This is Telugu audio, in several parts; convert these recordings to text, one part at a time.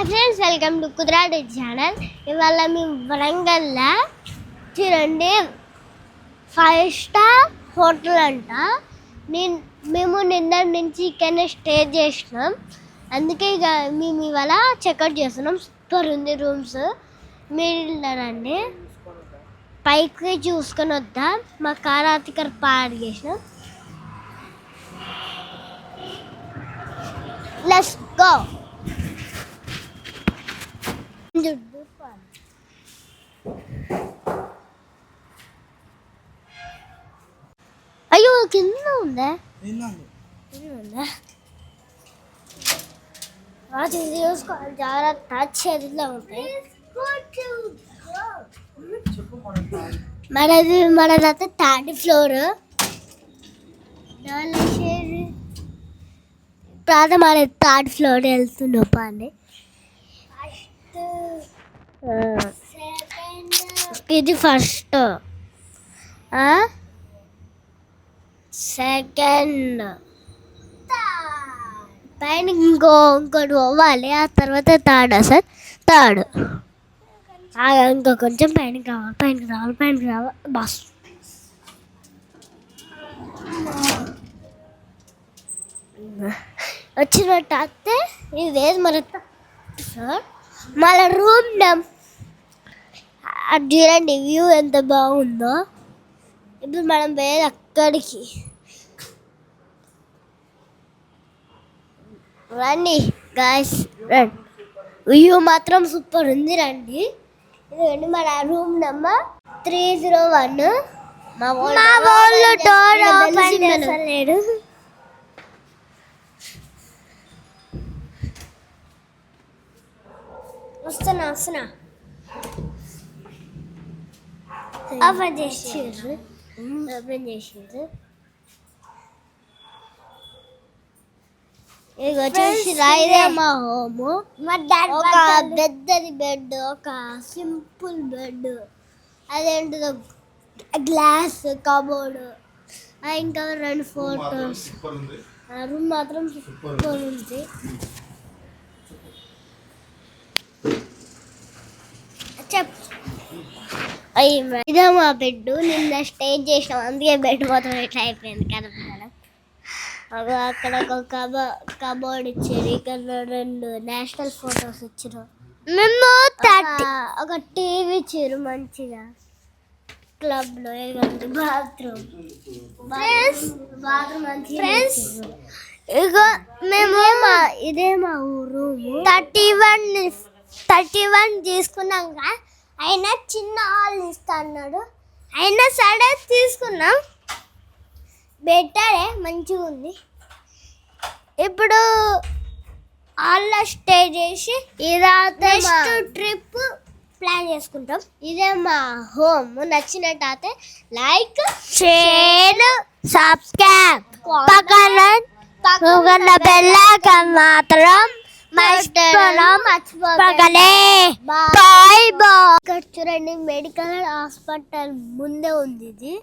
హాయ్ ఫ్రెండ్స్ వెల్కమ్ టు కుదిరాడి ఛానల్. ఇవాళ మేము వరంగల్లో చూడండి. ఫైవ్ స్టార్ హోటల్ అంట. నేను మేము నిన్న నుంచి ఇక్కడనే స్టే చేసినాం. అందుకే ఇక మేము ఇవాళ చెక్అవుట్ చేస్తున్నాం. సూపర్ ఉంది రూమ్స్ మీరు పైకి చూసుకొని వద్దాం. మా కారాతికర్ పాడు చేసినాం. లెట్స్ గో అయ్యో కింద ఉందా చూసుకోవాలి జాగ్రత్త చేతిలో ఉంటాయి మనది మనదైతే థర్డ్ ఫ్లోర్ మన థర్డ్ ఫ్లోర్ వెళ్తున్నాం పాండి ఇది ఫస్ట్ సెకండ్ పైన ఇంకో ఇంకోటి పోవాలి. ఆ తర్వాత థర్డ్ సార్? థర్డ్ ఇంకా కొంచెం పైనకి రావాలి పైనకి రావాలి పైనకి రావాలి. బస్. వచ్చినట్టు అత్తే ఇది ఏది మన సార్? మళ్ళీ రూమ్ నెం చూడండి వ్యూ ఎంత బాగుందో. ఇప్పుడు మనం పోయేది అక్కడికి. రండి గాయస్ రండి. వ్యూ మాత్రం సూపర్ ఉంది రండి. ఇదిగోండి మన room number three zero one మా వాళ్ళు డోర్ ఓపెన్ చేస్తలేడు వస్తున్నా వస్తున్నా ఓపెన్ చేసిర్రు ఓపెన్ చేసిర్రు ఇక వచ్చేసి ఇదే మా హోము ఒక పెద్దది బెడ్ ఒక సింపుల్ బెడ్ అదేంటిదో గ్లాస్ కబోర్డ్ ఇంకా రెండు ఫోటోస్ రూమ్ మాత్రం సూపర్ ఉంది అయ్యి ఇదే మా బెడ్ నిన్న స్టే చేసినాం అందుకే బెడ్ మొత్తం ఇట్లా అయిపోయింది కదా మేడం. అగో అక్కడ ఒక కబ కబోర్డ్ ఇచ్చారు. ఇక్కడ రెండు నేషనల్ ఫొటోస్ ఇచ్చారు. మేము ఒక టీవీ ఇచ్చారు మంచిగా. క్లబ్లో బాత్రూమ్. బాత్రూమ్ ఫ్రెండ్స్ ఇగో మేము ఇదే మా ఊరు. థర్టీ వన్ థర్టీ వన్ తీసుకున్నాక అయినా చిన్న హాల్ ఇస్తా అన్నాడు. అయినా సరే తీసుకున్నాం. బెటరే మంచిగా ఉంది. ఇప్పుడు హాల్లో స్టే చేసి నెక్స్ట్ ట్రిప్ ప్లాన్ చేసుకుంటాం. ఇదే మా హోమ్. నచ్చినట్టయితే లైక్ షేర్ సబ్స్క్రైబ్. పక్కన పక్కన బెల్ మాత్రం బాయ్ బాయ్ ఇక్కడ చూడండి మెడికల్ హాస్పిటల్ ముందే ఉంది ఇది.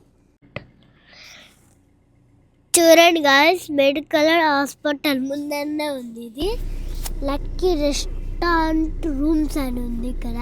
చూడండి గాయస్ మెడికల్ హాస్పిటల్ ముందనే ఉంది ఇది. లక్కీ రెస్టారెంట్ రూమ్స్ అని ఉంది ఇక్కడ.